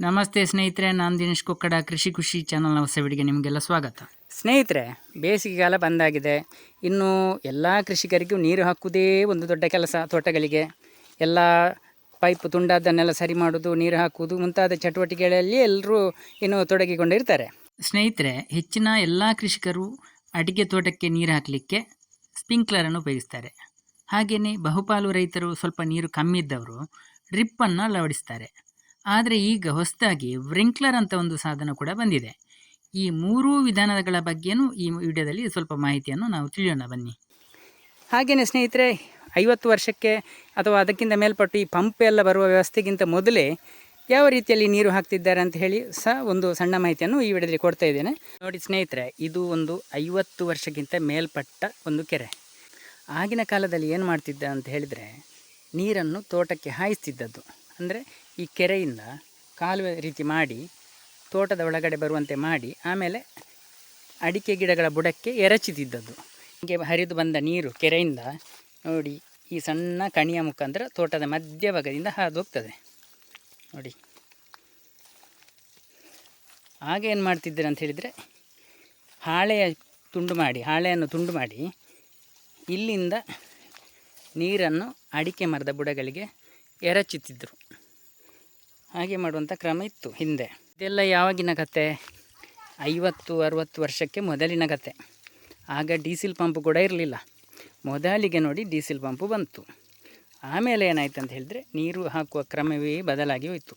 ನಮಸ್ತೆ ಸ್ನೇಹಿತರೆ ನಾನು ದಿನೇಶ್ ಕೊಕ್ಕಡ ಕೃಷಿ ಖುಷಿ ಚಾನಲ್ನ ಹೊಸ ವಿಡಿಗೆ ನಿಮಗೆಲ್ಲ ಸ್ವಾಗತ. ಸ್ನೇಹಿತರೆ ಬೇಸಿಗೆಗಾಲ ಬಂದಾಗಿದೆ. ಇನ್ನು ಎಲ್ಲ ಕೃಷಿಕರಿಗೂ ನೀರು ಹಾಕುವುದೇ ಒಂದು ದೊಡ್ಡ ಕೆಲಸ ತೋಟಗಳಿಗೆ. ಎಲ್ಲ ಪೈಪ್ ತುಂಡಾದನ್ನೆಲ್ಲ ಸರಿ ಮಾಡೋದು ನೀರು ಹಾಕುವುದು ಮುಂತಾದ ಚಟುವಟಿಕೆಗಳಲ್ಲಿ ಎಲ್ಲರೂ ಇನ್ನು ತೊಡಗಿಕೊಂಡಿರ್ತಾರೆ. ಸ್ನೇಹಿತರೆ ಹೆಚ್ಚಿನ ಎಲ್ಲ ಕೃಷಿಕರು ಅಡಿಕೆ ತೋಟಕ್ಕೆ ನೀರು ಹಾಕಲಿಕ್ಕೆ ಸ್ಪ್ರಿಂಕ್ಲರನ್ನು ಉಪಯೋಗಿಸ್ತಾರೆ. ಹಾಗೆಯೇ ಬಹುಪಾಲು ರೈತರು ಸ್ವಲ್ಪ ನೀರು ಕಮ್ಮಿ ಇದ್ದವರು ಡ್ರಿಪ್ಪನ್ನು ಅಳವಡಿಸ್ತಾರೆ. ಆದರೆ ಈಗ ಹೊಸದಾಗಿ ವ್ರಿಂಕ್ಲರ್ ಅಂತ ಒಂದು ಸಾಧನ ಕೂಡ ಬಂದಿದೆ. ಈ ಮೂರೂ ವಿಧಾನಗಳ ಬಗ್ಗೆನೂ ಈ ವಿಡಿಯೋದಲ್ಲಿ ಸ್ವಲ್ಪ ಮಾಹಿತಿಯನ್ನು ನಾವು ತಿಳಿಯೋಣ, ಬನ್ನಿ. ಹಾಗೆಯೇ ಸ್ನೇಹಿತರೆ, ಐವತ್ತು ವರ್ಷಕ್ಕೆ ಅಥವಾ ಅದಕ್ಕಿಂತ ಮೇಲ್ಪಟ್ಟು ಈ ಪಂಪ್ ಎಲ್ಲ ಬರುವ ವ್ಯವಸ್ಥೆಗಿಂತ ಮೊದಲೇ ಯಾವ ರೀತಿಯಲ್ಲಿ ನೀರು ಹಾಕ್ತಿದ್ದಾರೆ ಅಂತ ಹೇಳಿ ಸಹ ಒಂದು ಸಣ್ಣ ಮಾಹಿತಿಯನ್ನು ಈ ವಿಡಿಯೋದಲ್ಲಿ ಕೊಡ್ತಾ ಇದ್ದೇನೆ. ನೋಡಿ ಸ್ನೇಹಿತರೆ, ಇದು ಒಂದು ಐವತ್ತು ವರ್ಷಕ್ಕಿಂತ ಮೇಲ್ಪಟ್ಟ ಒಂದು ಕೆರೆ. ಆಗಿನ ಕಾಲದಲ್ಲಿ ಏನು ಮಾಡ್ತಿದ್ದ ಅಂತ ಹೇಳಿದರೆ, ನೀರನ್ನು ತೋಟಕ್ಕೆ ಹಾಯಿಸ್ತಿದ್ದದ್ದು. ಅಂದರೆ ಈ ಕೆರೆಯಿಂದ ಕಾಲುವೆ ರೀತಿ ಮಾಡಿ, ತೋಟದ ಒಳಗಡೆ ಬರುವಂತೆ ಮಾಡಿ, ಆಮೇಲೆ ಅಡಿಕೆ ಗಿಡಗಳ ಬುಡಕ್ಕೆ ಎರಚುತ್ತಿದ್ದದ್ದು ಹೀಗೆ ಹರಿದು ಬಂದ ನೀರು ಕೆರೆಯಿಂದ ನೋಡಿ, ಈ ಸಣ್ಣ ಕಣಿಯ ಮುಖಾಂತರ ತೋಟದ ಮಧ್ಯಭಾಗದಿಂದ ಹಾದು ಹೋಗ್ತದೆ ನೋಡಿ. ಆಗ ಏನು ಮಾಡ್ತಿದ್ದೀರ ಅಂತ ಹೇಳಿದರೆ, ಹಾಳೆಯ ತುಂಡು ಮಾಡಿ, ಹಾಳೆಯನ್ನು ತುಂಡು ಮಾಡಿ, ಇಲ್ಲಿಂದ ನೀರನ್ನು ಅಡಿಕೆ ಮರದ ಬುಡಗಳಿಗೆ ಎರಚುತ್ತಿದ್ದರು ಹಾಗೆ ಮಾಡುವಂಥ ಕ್ರಮ ಇತ್ತು ಹಿಂದೆ. ಇದೆಲ್ಲ ಯಾವಾಗಿನ ಕತೆ? ಐವತ್ತು, ಅರುವತ್ತು ವರ್ಷಕ್ಕೆ ಮೊದಲಿನ ಕತೆ. ಆಗ ಡೀಸೆಲ್ ಪಂಪ್ ಕೂಡ ಇರಲಿಲ್ಲ. ಮೊದಲಿಗೆ ನೋಡಿ ಡೀಸೆಲ್ ಪಂಪು ಬಂತು. ಆಮೇಲೆ ಏನಾಯ್ತು ಅಂತ ಹೇಳಿದ್ರೆ ನೀರು ಹಾಕುವ ಕ್ರಮವೇ ಬದಲಾಗಿ ಹೋಯಿತು.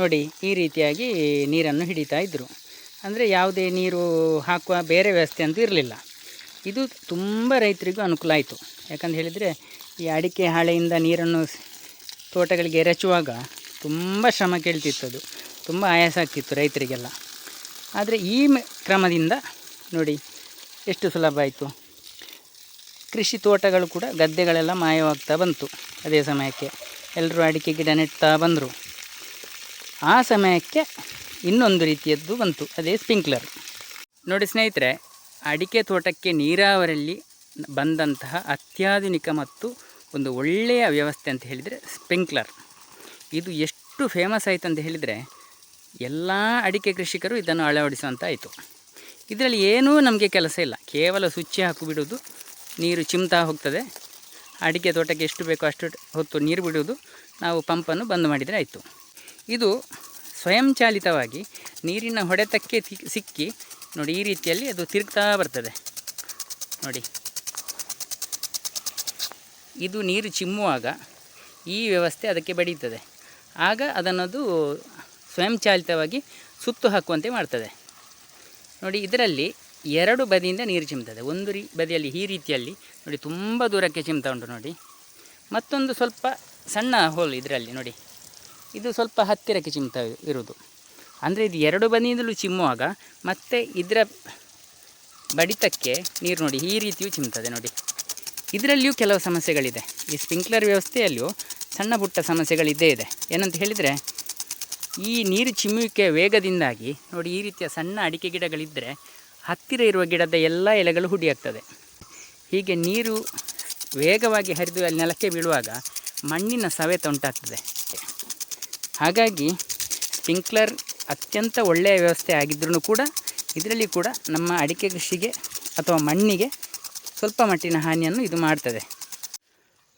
ನೋಡಿ, ಈ ರೀತಿಯಾಗಿ ನೀರನ್ನು ಹಿಡಿತಾ ಇದ್ದರು ಅಂದರೆ ಯಾವುದೇ ನೀರು ಹಾಕುವ ಬೇರೆ ವ್ಯವಸ್ಥೆ ಅಂತೂ ಇರಲಿಲ್ಲ. ಇದು ತುಂಬ ರೈತರಿಗೂ ಅನುಕೂಲ ಆಯಿತು. ಯಾಕಂತ ಹೇಳಿದರೆ ಈ ಅಡಿಕೆ ಹಾಳೆಯಿಂದ ನೀರನ್ನು ತೋಟಗಳಿಗೆ ಎರಚುವಾಗ ತುಂಬ ಶ್ರಮ ಕೇಳ್ತಿತ್ತು ಅದು. ತುಂಬ ಆಯಾಸ ಆಗ್ತಿತ್ತು ರೈತರಿಗೆಲ್ಲ. ಆದರೆ ಈ ಕ್ರಮದಿಂದ ನೋಡಿ ಎಷ್ಟು ಸುಲಭ ಆಯಿತು. ಕೃಷಿ ತೋಟಗಳು ಕೂಡ ಗದ್ದೆಗಳೆಲ್ಲ ಮಾಯವಾಗ್ತಾ ಬಂತು ಅದೇ ಸಮಯಕ್ಕೆ. ಎಲ್ಲರೂ ಅಡಿಕೆ ಗಿಡ ನೆಡ್ತಾ ಬಂದರು. ಆ ಸಮಯಕ್ಕೆ ಇನ್ನೊಂದು ರೀತಿಯದ್ದು ಬಂತು, ಅದೇ ಸ್ಪ್ರಿಂಕ್ಲರ್ ನೋಡಿ ಸ್ನೇಹಿತರೆ, ಅಡಿಕೆ ತೋಟಕ್ಕೆ ನೀರಾವರಿಯಲ್ಲಿ ಬಂದಂತಹ ಅತ್ಯಾಧುನಿಕ ಮತ್ತು ಒಂದು ಒಳ್ಳೆಯ ವ್ಯವಸ್ಥೆ ಅಂತ ಹೇಳಿದರೆ ಸ್ಪ್ರಿಂಕ್ಲರ್ ಇದು ಎಷ್ಟು ಫೇಮಸ್ ಆಯಿತು ಅಂತ ಹೇಳಿದರೆ ಎಲ್ಲ ಅಡಿಕೆ ಕೃಷಿಕರು ಇದನ್ನು ಅಳವಡಿಸುವಂತಾಯಿತು. ಇದರಲ್ಲಿ ಏನೂ ನಮಗೆ ಕೆಲಸ ಇಲ್ಲ. ಕೇವಲ ಸುಚ್ಚಿ ಹಾಕಿಬಿಡೋದು ನೀರು ಚಿಮ್ತಾ ಹೋಗ್ತದೆ. ಅಡಿಕೆ ತೋಟಕ್ಕೆ ಎಷ್ಟು ಬೇಕೋ ಅಷ್ಟು ಹೊತ್ತು ನೀರು ಬಿಡುವುದು ನಾವು ಪಂಪನ್ನು ಬಂದ್ ಮಾಡಿದರೆ ಆಯಿತು. ಇದು ಸ್ವಯಂಚಾಲಿತವಾಗಿ ನೀರಿನ ಹೊಡೆತಕ್ಕೆ ಸಿಕ್ಕಿ ನೋಡಿ ಈ ರೀತಿಯಲ್ಲಿ ಅದು ತಿರುಗ್ತಾ ಬರ್ತದೆ. ನೋಡಿ. ಇದು ನೀರು ಚಿಮ್ಮುವಾಗ ಈ ವ್ಯವಸ್ಥೆ ಅದಕ್ಕೆ ಬಡೀತದೆ ಆಗ ಅದನ್ನದು ಸ್ವಯಂಚಾಲಿತವಾಗಿ ಸುತ್ತು ಹಾಕುವಂತೆ ಮಾಡ್ತದೆ. ನೋಡಿ, ಇದರಲ್ಲಿ ಎರಡು ಬದಿಯಿಂದ ನೀರು ಚಿಮ್ತದೆ. ಒಂದು ರೀ ಬದಿಯಲ್ಲಿ ಈ ರೀತಿಯಲ್ಲಿ ನೋಡಿ, ತುಂಬ ದೂರಕ್ಕೆ ಚಿಮ್ತಾ ಉಂಟು ನೋಡಿ. ಮತ್ತೊಂದು ಸ್ವಲ್ಪ ಸಣ್ಣ ಹೋಲ್ ಇದರಲ್ಲಿ ನೋಡಿ, ಇದು ಸ್ವಲ್ಪ ಹತ್ತಿರಕ್ಕೆ ಚಿಮ್ತಾ ಇರುವುದು. ಅಂದರೆ ಇದು ಎರಡು ಬದಿಯಿಂದಲೂ ಚಿಮ್ಮುವಾಗ ಮತ್ತೆ ಇದರ ಬಡಿತಕ್ಕೆ ನೀರು ನೋಡಿ, ಈ ರೀತಿಯೂ ಚಿಮ್ತದೆ ನೋಡಿ. ಇದರಲ್ಲಿಯೂ ಕೆಲವು ಸಮಸ್ಯೆಗಳಿದೆ. ಈ ಸ್ಪ್ರಿಂಕ್ಲರ್ ವ್ಯವಸ್ಥೆಯಲ್ಲಿಯೂ ಸಣ್ಣ ಪುಟ್ಟ ಸಮಸ್ಯೆಗಳಿದ್ದೇ ಇದೆ. ಏನಂತ ಹೇಳಿದರೆ, ಈ ನೀರು ಚಿಮ್ಮುವಿಕೆ ವೇಗದಿಂದಾಗಿ, ನೋಡಿ ಈ ರೀತಿಯ ಸಣ್ಣ ಅಡಿಕೆ ಗಿಡಗಳಿದ್ದರೆ ಹತ್ತಿರ ಇರುವ ಗಿಡದ ಎಲ್ಲ ಎಲೆಗಳು ಹುಡಿಯಾಗ್ತದೆ. ಹೀಗೆ ನೀರು ವೇಗವಾಗಿ ಹರಿದು ಅಲ್ಲಿ ನೆಲಕ್ಕೆ ಬೀಳುವಾಗ ಮಣ್ಣಿನ ಸವೆತ ಉಂಟಾಗ್ತದೆ ಹಾಗಾಗಿ ಸ್ಪ್ರಿಂಕ್ಲರ್ ಅತ್ಯಂತ ಒಳ್ಳೆಯ ವ್ಯವಸ್ಥೆ ಆಗಿದ್ರೂ ಕೂಡ ಇದರಲ್ಲಿ ಕೂಡ ನಮ್ಮ ಅಡಿಕೆ ಕೃಷಿಗೆ ಅಥವಾ ಮಣ್ಣಿಗೆ ಸ್ವಲ್ಪ ಮಟ್ಟಿನ ಹಾನಿಯನ್ನು ಇದು ಮಾಡ್ತದೆ.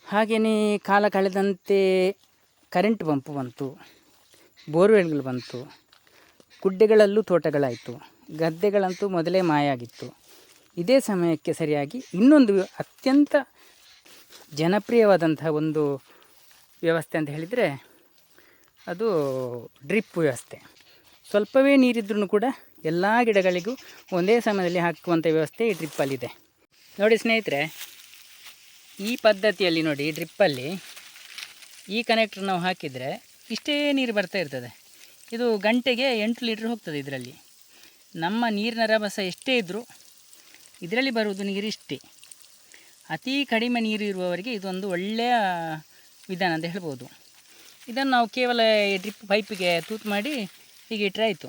ಹಾಗೆಯೇ ಕಾಲ ಕಳೆದಂತೆ ಕರೆಂಟ್ ಪಂಪ್ ಬಂತು, ಬೋರ್ವೆಲ್ಗಳು ಬಂತು, ಗುಡ್ಡೆಗಳಲ್ಲೂ ತೋಟಗಳಾಯಿತು, ಗದ್ದೆಗಳಂತೂ ಮೊದಲೇ ಮಾಯಾಗಿತ್ತು. ಇದೇ ಸಮಯಕ್ಕೆ ಸರಿಯಾಗಿ ಇನ್ನೊಂದು ಅತ್ಯಂತ ಜನಪ್ರಿಯವಾದಂತಹ ಒಂದು ವ್ಯವಸ್ಥೆ ಅಂತ ಹೇಳಿದರೆ ಅದು ಡ್ರಿಪ್ ವ್ಯವಸ್ಥೆ. ಸ್ವಲ್ಪವೇ ನೀರಿದ್ರೂ ಕೂಡ ಎಲ್ಲ ಗಿಡಗಳಿಗೂ ಒಂದೇ ಸಮಯದಲ್ಲಿ ಹಾಕುವಂಥ ವ್ಯವಸ್ಥೆ ಈ ಡ್ರಿಪ್ಪಲ್ಲಿದೆ. ನೋಡಿ ಸ್ನೇಹಿತರೆ ಈ ಪದ್ಧತಿಯಲ್ಲಿ ನೋಡಿ, ಡ್ರಿಪ್ಪಲ್ಲಿ ಈ ಕನೆಕ್ಟ್ರ್ ನಾವು ಹಾಕಿದರೆ ಇಷ್ಟೇ ನೀರು ಬರ್ತಾ ಇರ್ತದೆ. ಇದು ಗಂಟೆಗೆ ಎಂಟು ಲೀಟ್ರ್ ಹೋಗ್ತದೆ ಇದರಲ್ಲಿ. ನಮ್ಮ ನೀರಿನ ರಭಸ ಎಷ್ಟೇ ಇದ್ದರೂ ಇದರಲ್ಲಿ ಬರುವುದು ನೀರು ಇಷ್ಟೇ ಅತಿ ಕಡಿಮೆ ನೀರು ಇರುವವರಿಗೆ ಇದೊಂದು ಒಳ್ಳೆಯ ವಿಧಾನ ಅಂತ ಹೇಳ್ಬೋದು. ಇದನ್ನು ನಾವು ಕೇವಲ ಡ್ರಿಪ್ ಪೈಪಿಗೆ ತೂತು ಮಾಡಿ ಹೀಗೆ ಇಟ್ಟರೆ ಆಯಿತು.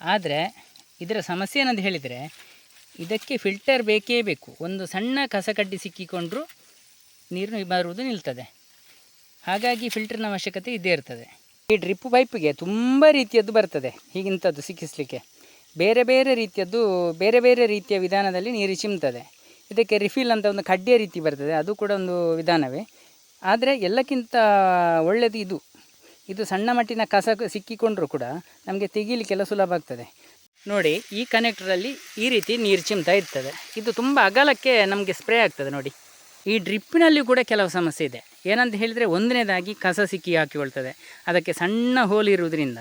ಆದರೆ ಇದರ ಸಮಸ್ಯೆ ಏನಂತ ಹೇಳಿದರೆ ಇದಕ್ಕೆ ಫಿಲ್ಟರ್ ಬೇಕೇ ಬೇಕು. ಒಂದು ಸಣ್ಣ ಕಸಕಡ್ಡಿ ಸಿಕ್ಕಿಕೊಂಡ್ರೂ ನೀರು ಬರುವುದು ನಿಲ್ತದೆ. ಹಾಗಾಗಿ ಫಿಲ್ಟರ್ನ ಅವಶ್ಯಕತೆ ಇದ್ದೇ ಇರ್ತದೆ. ಈ ಡ್ರಿಪ್ ಪೈಪಿಗೆ ತುಂಬ ರೀತಿಯದ್ದು ಬರ್ತದೆ ಹೀಗಿಂಥದ್ದು ಸಿಕ್ಕಿಸಲಿಕ್ಕೆ. ಬೇರೆ ಬೇರೆ ರೀತಿಯದ್ದು, ಬೇರೆ ಬೇರೆ ರೀತಿಯ ವಿಧಾನದಲ್ಲಿ ನೀರು ಚಿಮ್ತದೆ. ಇದಕ್ಕೆ ರಿಫಿಲ್ ಅಂತ ಒಂದು ಕಡ್ಡಿಯ ರೀತಿ ಬರ್ತದೆ, ಅದು ಕೂಡ ಒಂದು ವಿಧಾನವೇ. ಆದರೆ ಎಲ್ಲಕ್ಕಿಂತ ಒಳ್ಳೆಯದು ಇದು. ಇದು ಸಣ್ಣ ಮಟ್ಟಿನ ಕಸ ಸಿಕ್ಕಿಕೊಂಡರೂ ಕೂಡ ನಮಗೆ ತೆಗೀಲಿಕ್ಕೆಲ್ಲ ಸುಲಭ ಆಗ್ತದೆ. ನೋಡಿ, ಈ ಕನೆಕ್ಟ್ರಲ್ಲಿ ಈ ರೀತಿ ನೀರು ಚಿಮ್ತಾ ಇರ್ತದೆ. ಇದು ತುಂಬ ಅಗಲಕ್ಕೆ ನಮಗೆ ಸ್ಪ್ರೇ ಆಗ್ತದೆ ನೋಡಿ. ಈ ಡ್ರಿಪ್ಪಿನಲ್ಲಿ ಕೂಡ ಕೆಲವು ಸಮಸ್ಯೆ ಇದೆ. ಏನಂತ ಹೇಳಿದರೆ ಒಂದನೇದಾಗಿ ಕಸ ಸಿಕ್ಕಿ ಹಾಕಿಕೊಳ್ತದೆ. ಅದಕ್ಕೆ ಸಣ್ಣ ಹೋಲ್ ಇರುವುದರಿಂದ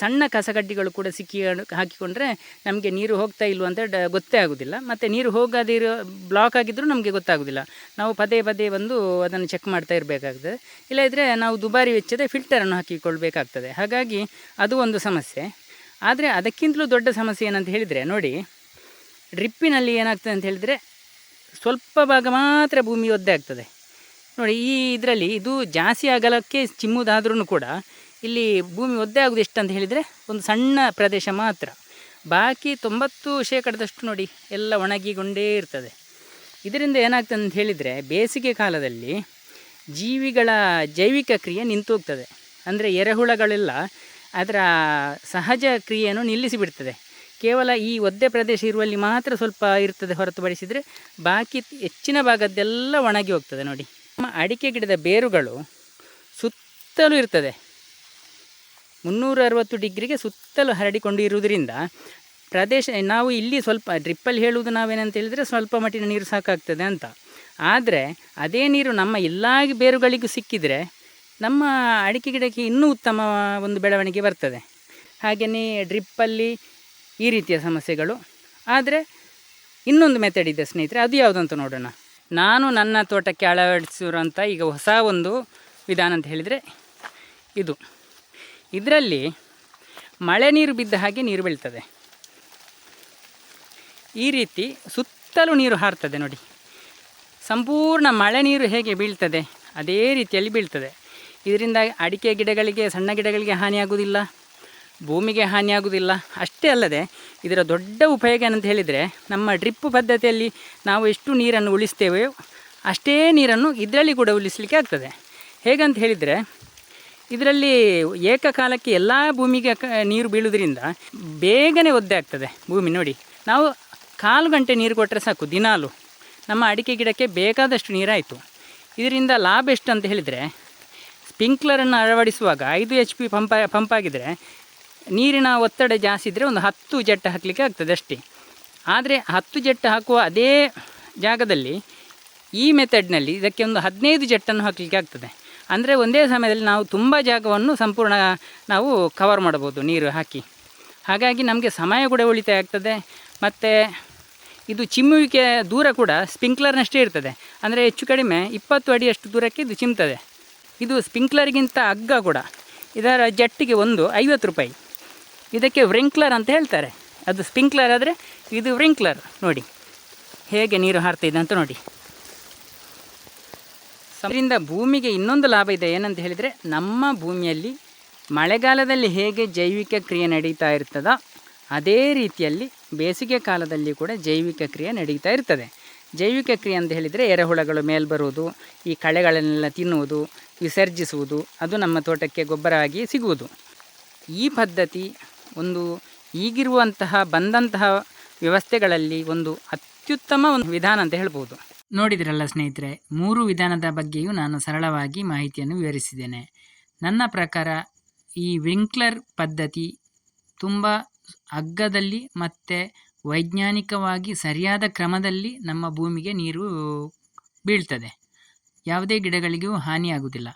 ಸಣ್ಣ ಕಸಗಡ್ಡಿಗಳು ಕೂಡ ಸಿಕ್ಕಿ ಹಾಕಿಕೊಂಡ್ರೆ ನಮಗೆ ನೀರು ಹೋಗ್ತಾ ಇಲ್ವ ಅಂತ ಗೊತ್ತೇ ಆಗೋದಿಲ್ಲ. ಮತ್ತು ನೀರು ಹೋಗದಿರೋ ಬ್ಲಾಕ್ ಆಗಿದ್ದರೂ ನಮಗೆ ಗೊತ್ತಾಗೋದಿಲ್ಲ. ನಾವು ಪದೇ ಪದೇ ಬಂದು ಅದನ್ನು ಚೆಕ್ ಮಾಡ್ತಾ ಇರಬೇಕಾಗ್ತದೆ. ಇಲ್ಲದಿದ್ದರೆ ನಾವು ದುಬಾರಿ ವೆಚ್ಚದ ಫಿಲ್ಟರನ್ನು ಹಾಕಿಕೊಳ್ಬೇಕಾಗ್ತದೆ. ಹಾಗಾಗಿ ಅದು ಒಂದು ಸಮಸ್ಯೆ. ಆದರೆ ಅದಕ್ಕಿಂತಲೂ ದೊಡ್ಡ ಸಮಸ್ಯೆ ಏನಂತ ಹೇಳಿದರೆ, ನೋಡಿ, ಡ್ರಿಪ್ಪಿನಲ್ಲಿ ಏನಾಗ್ತದೆ ಅಂತ ಹೇಳಿದರೆ ಸ್ವಲ್ಪ ಭಾಗ ಮಾತ್ರ ಭೂಮಿ ಒದ್ದೆ ಆಗ್ತದೆ. ನೋಡಿ, ಈ ಇದರಲ್ಲಿ ಇದು ಜಾಸ್ತಿ ಆಗಲಕ್ಕೆ ಚಿಮ್ಮುದಾದ್ರೂ ಕೂಡ ಇಲ್ಲಿ ಭೂಮಿ ಒದ್ದೆ ಆಗೋದು ಎಷ್ಟು ಅಂತ ಹೇಳಿದರೆ ಒಂದು ಸಣ್ಣ ಪ್ರದೇಶ ಮಾತ್ರ. ಬಾಕಿ ತೊಂಬತ್ತು ಶೇಕಡದಷ್ಟು ನೋಡಿ, ಎಲ್ಲ ಒಣಗಿಕೊಂಡೇ ಇರ್ತದೆ. ಇದರಿಂದ ಏನಾಗ್ತದೆ ಅಂತ ಹೇಳಿದರೆ ಬೇಸಿಗೆ ಕಾಲದಲ್ಲಿ ಜೀವಿಗಳ ಜೈವಿಕ ಕ್ರಿಯೆ ನಿಂತು ಹೋಗ್ತದೆ ಅಂದರೆ ಎರೆಹುಳಗಳೆಲ್ಲ ಅದರ ಸಹಜ ಕ್ರಿಯೆಯನ್ನು ನಿಲ್ಲಿಸಿಬಿಡ್ತದೆ. ಕೇವಲ ಈ ಒದ್ದೆ ಪ್ರದೇಶ ಇರುವಲ್ಲಿ ಮಾತ್ರ ಸ್ವಲ್ಪ ಇರ್ತದೆ ಹೊರತುಪಡಿಸಿದರೆ ಬಾಕಿ ಹೆಚ್ಚಿನ ಭಾಗದ್ದೆಲ್ಲ ಒಣಗಿ ಹೋಗ್ತದೆ ನೋಡಿ. ನಮ್ಮ ಅಡಿಕೆ ಗಿಡದ ಬೇರುಗಳು ಸುತ್ತಲೂ ಇರ್ತದೆ. ಮುನ್ನೂರ ಅರವತ್ತು ಡಿಗ್ರಿಗೆ ಸುತ್ತಲೂ ಹರಡಿಕೊಂಡು ಇರುವುದರಿಂದ ಪ್ರದೇಶ ನಾವು ಇಲ್ಲಿ ಸ್ವಲ್ಪ ಡ್ರಿಪ್ಪಲ್ಲಿ ಹೇಳುವುದು ನಾವೇನಂತ ಹೇಳಿದರೆ ಸ್ವಲ್ಪ ಮಟ್ಟಿನ ನೀರು ಸಾಕಾಗ್ತದೆ ಅಂತ. ಆದರೆ ಅದೇ ನೀರು ನಮ್ಮ ಎಲ್ಲ ಬೇರುಗಳಿಗೂ ಸಿಕ್ಕಿದರೆ ನಮ್ಮ ಅಡಿಕೆ ಗಿಡಕ್ಕೆ ಇನ್ನೂ ಉತ್ತಮ ಒಂದು ಬೆಳವಣಿಗೆ ಬರ್ತದೆ. ಹಾಗೆಯೇ ಡ್ರಿಪ್ಪಲ್ಲಿ ಈ ರೀತಿಯ ಸಮಸ್ಯೆಗಳು. ಆದರೆ ಇನ್ನೊಂದು ಮೆಥಡ್ ಇದೆ ಸ್ನೇಹಿತರೆ, ಅದು ಯಾವುದಂತ ನೋಡೋಣ. ನಾನು ನನ್ನ ತೋಟಕ್ಕೆ ಅಳವಡಿಸಿರುವಂಥ ಈಗ ಹೊಸ ಒಂದು ವಿಧಾನ ಅಂತ ಹೇಳಿದರೆ ಇದು. ಇದರಲ್ಲಿ ಮಳೆ ನೀರು ಬಿದ್ದ ಹಾಗೆ ನೀರು ಬೀಳ್ತದೆ. ಈ ರೀತಿ ಸುತ್ತಲೂ ನೀರು ಹಾರ್ತದೆ ನೋಡಿ. ಸಂಪೂರ್ಣ ಮಳೆ ನೀರು ಹೇಗೆ ಬೀಳ್ತದೆ, ಅದೇ ರೀತಿಯಲ್ಲಿ ಬೀಳ್ತದೆ. ಇದರಿಂದ ಅಡಿಕೆ ಗಿಡಗಳಿಗೆ, ಸಣ್ಣ ಗಿಡಗಳಿಗೆ ಹಾನಿಯಾಗುವುದಿಲ್ಲ, ಭೂಮಿಗೆ ಹಾನಿಯಾಗುವುದಿಲ್ಲ. ಅಷ್ಟೇ ಅಲ್ಲದೆ, ಇದರ ದೊಡ್ಡ ಉಪಯೋಗ ಏನಂತ ಹೇಳಿದರೆ, ನಮ್ಮ ಡ್ರಿಪ್ ಪದ್ಧತಿಯಲ್ಲಿ ನಾವು ಎಷ್ಟು ನೀರನ್ನು ಉಳಿಸ್ತೇವೆ, ಅಷ್ಟೇ ನೀರನ್ನು ಇದರಲ್ಲಿ ಕೂಡ ಉಳಿಸಲಿಕ್ಕೆ ಆಗ್ತದೆ. ಹೇಗಂತ ಹೇಳಿದರೆ, ಇದರಲ್ಲಿ ಏಕಕಾಲಕ್ಕೆ ಎಲ್ಲ ಭೂಮಿಗೆ ನೀರು ಬೀಳುವುದರಿಂದ ಬೇಗನೆ ಒದ್ದೆ ಆಗ್ತದೆ ಭೂಮಿ ನೋಡಿ. ನಾವು ಕಾಲು ಗಂಟೆ ನೀರು ಕೊಟ್ಟರೆ ಸಾಕು, ದಿನಾಲು. ನಮ್ಮ ಅಡಿಕೆ ಗಿಡಕ್ಕೆ ಬೇಕಾದಷ್ಟು ನೀರಾಯಿತು. ಇದರಿಂದ ಲಾಭ ಎಷ್ಟು ಅಂತ ಹೇಳಿದರೆ ಸ್ಪಿಂಕ್ಲರನ್ನು ಅಳವಡಿಸುವಾಗ ಐದು ಎಚ್ ಪಿ ಪಂಪ ಪಂಪ್ ಆಗಿದ್ದರೆ ನೀರಿನ ಒತ್ತಡ ಜಾಸ್ತಿ ಇದ್ದರೆ ಒಂದು ಹತ್ತು ಜೆಟ್ ಹಾಕಲಿಕ್ಕೆ ಆಗ್ತದೆ ಅಷ್ಟೇ. ಆದರೆ ಹತ್ತು ಜೆಟ್ ಹಾಕುವ ಅದೇ ಜಾಗದಲ್ಲಿ ಈ ಮೆಥಡ್ನಲ್ಲಿ ಇದಕ್ಕೆ ಒಂದು ಹದಿನೈದು ಜೆಟ್ಟನ್ನು ಹಾಕಲಿಕ್ಕೆ ಆಗ್ತದೆ. ಅಂದರೆ ಒಂದೇ ಸಮಯದಲ್ಲಿ ನಾವು ತುಂಬ ಜಾಗವನ್ನು ಸಂಪೂರ್ಣ ನಾವು ಕವರ್ ಮಾಡ್ಬೋದು ನೀರು ಹಾಕಿ. ಹಾಗಾಗಿ ನಮಗೆ ಸಮಯ ಕೂಡ ಉಳಿತಾಯ ಆಗ್ತದೆ. ಮತ್ತು ಇದು ಚಿಮ್ಮುವಿಕೆ ದೂರ ಕೂಡ ಸ್ಪಿಂಕ್ಲರ್ನಷ್ಟೇ ಇರ್ತದೆ. ಅಂದರೆ ಹೆಚ್ಚು ಕಡಿಮೆ ಇಪ್ಪತ್ತು ಅಡಿಯಷ್ಟು ದೂರಕ್ಕೆ ಇದು ಚಿಮ್ತದೆ. ಇದು ಸ್ಪಿಂಕ್ಲರ್ಗಿಂತ ಹಗ್ಗ ಕೂಡ. ಇದರ ಜಟ್ಟಿಗೆ ಒಂದು ಐವತ್ತು ರೂಪಾಯಿ. ಇದಕ್ಕೆ ವ್ರಿಂಕ್ಲರ್ ಅಂತ ಹೇಳ್ತಾರೆ. ಅದು ಸ್ಪಿಂಕ್ಲರ್ ಆದರೆ ಇದು ವ್ರಿಂಕ್ಲರ್. ನೋಡಿ. ಹೇಗೆ ನೀರು ಹಾರ್ತಿದೆ ಅಂತ ನೋಡಿ. ಅದರಿಂದ ಭೂಮಿಗೆ ಇನ್ನೊಂದು ಲಾಭ ಇದೆ. ಏನಂತ ಹೇಳಿದರೆ ನಮ್ಮ ಭೂಮಿಯಲ್ಲಿ ಮಳೆಗಾಲದಲ್ಲಿ ಹೇಗೆ ಜೈವಿಕ ಕ್ರಿಯೆ ನಡೀತಾ ಇರ್ತದೋ, ಅದೇ ರೀತಿಯಲ್ಲಿ ಬೇಸಿಗೆ ಕಾಲದಲ್ಲಿ ಕೂಡ ಜೈವಿಕ ಕ್ರಿಯೆ ನಡೀತಾ ಇರ್ತದೆ. ಜೈವಿಕ ಕ್ರಿಯೆ ಅಂತ ಹೇಳಿದರೆ ಎರೆಹುಳಗಳು ಮೇಲೆ ಬರುವುದು, ಈ ಕಳೆಗಳನ್ನೆಲ್ಲ ತಿನ್ನುವುದು, ವಿಸರ್ಜಿಸುವುದು, ಅದು ನಮ್ಮ ತೋಟಕ್ಕೆ ಗೊಬ್ಬರ ಆಗಿ ಸಿಗುವುದು. ಈ ಪದ್ಧತಿ ಒಂದು ಈಗಿರುವಂತಹ, ಬಂದಂತಹ ವ್ಯವಸ್ಥೆಗಳಲ್ಲಿ ಒಂದು ಅತ್ಯುತ್ತಮ ಒಂದು ವಿಧಾನ ಅಂತ ಹೇಳ್ಬೋದು. ನೋಡಿದ್ರಲ್ಲ ಸ್ನೇಹಿತರೆ, ಮೂರು ವಿಧಾನದ ಬಗ್ಗೆಯೂ ನಾನು ಸರಳವಾಗಿ ಮಾಹಿತಿಯನ್ನು ವಿವರಿಸಿದ್ದೇನೆ. ನನ್ನ ಪ್ರಕಾರ ಈ ವಿಂಕ್ಲರ್ ಪದ್ಧತಿ ತುಂಬ ಅಗ್ಗದಲ್ಲಿ ಮತ್ತು ವೈಜ್ಞಾನಿಕವಾಗಿ ಸರಿಯಾದ ಕ್ರಮದಲ್ಲಿ ನಮ್ಮ ಭೂಮಿಗೆ ನೀರು ಬೀಳ್ತದೆ. ಯಾವುದೇ ಗಿಡಗಳಿಗೂ ಹಾನಿಯಾಗುವುದಿಲ್ಲ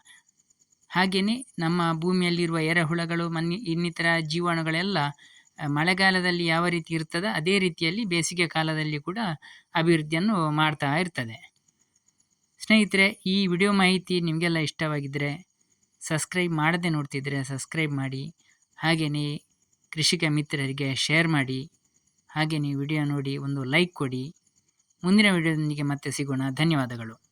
ಹಾಗೆಯೇ ನಮ್ಮ ಭೂಮಿಯಲ್ಲಿರುವ ಎರೆಹುಳಗಳು, ಮನ್ನಿ, ಇನ್ನಿತರ ಜೀವಾಣುಗಳೆಲ್ಲ ಮಳೆಗಾಲದಲ್ಲಿ ಯಾವ ರೀತಿ ಇರ್ತದೆ, ಅದೇ ರೀತಿಯಲ್ಲಿ ಬೇಸಿಗೆ ಕಾಲದಲ್ಲಿ ಕೂಡ ಅಭಿವೃದ್ಧಿಯನ್ನು ಮಾಡ್ತಾ ಇರ್ತದೆ. ಸ್ನೇಹಿತರೆ, ಈ ವಿಡಿಯೋ ಮಾಹಿತಿ ನಿಮಗೆಲ್ಲ ಇಷ್ಟವಾಗಿದ್ದರೆ ಸಬ್ಸ್ಕ್ರೈಬ್ ಮಾಡದೆ ನೋಡ್ತಿದ್ರೆ ಸಬ್ಸ್ಕ್ರೈಬ್ ಮಾಡಿ ಹಾಗೆಯೇ ಕೃಷಿಕ ಮಿತ್ರರಿಗೆ ಶೇರ್ ಮಾಡಿ. ಹಾಗೆಯೇ ವಿಡಿಯೋ ನೋಡಿ ಒಂದು ಲೈಕ್ ಕೊಡಿ. ಮುಂದಿನ ವಿಡಿಯೋದೊಂದಿಗೆ ಮತ್ತೆ ಸಿಗೋಣ. ಧನ್ಯವಾದಗಳು.